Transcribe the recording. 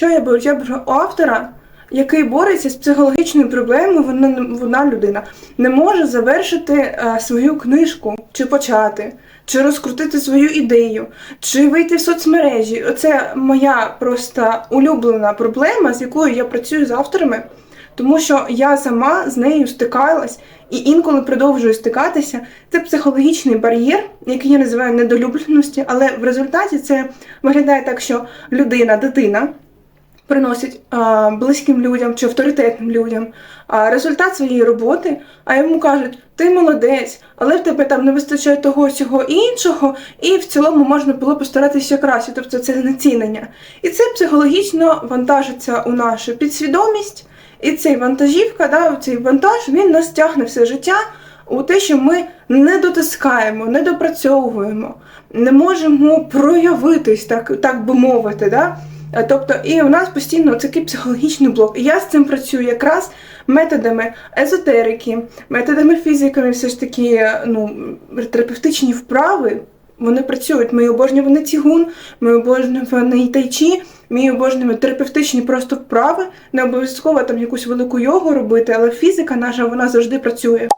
що я беру? Я беру автора, який бореться з психологічною проблемою, вона, вона людина не може завершити е, свою книжку, чи почати, чи розкрутити свою ідею, чи вийти в соцмережі. Оце моя просто улюблена проблема, з якою я працюю з авторами. Тому що я сама з нею стикалась і інколи продовжую стикатися. Це психологічний бар'єр, який я називаю недолюбленості, але в результаті це виглядає так, що людина, дитина приносить а, близьким людям чи авторитетним людям а, результат своєї роботи, а йому кажуть, ти молодець, але в тебе там не вистачає того всього іншого, і в цілому можна було постаратися ще краще. Тобто це знецінення. І це психологічно вантажиться у нашу підсвідомість. І цей вантажівка, да, цей вантаж, він нас тягне все життя у те, що ми не дотискаємо, не допрацьовуємо, не можемо проявитись, так, так би мовити. Да? Е, Тобто, і у нас постійно такий психологічний блок. І я з цим працюю якраз методами езотерики, методами фізиками, все ж таки, е, ну, терапевтичні вправи. Вони працюють. Ми обожнюємо цігун, ми обожнюємо тайчі, ми обожнюємо терапевтичні просто вправи. Не обов'язково там якусь велику йогу робити, але фізика наша вона завжди працює.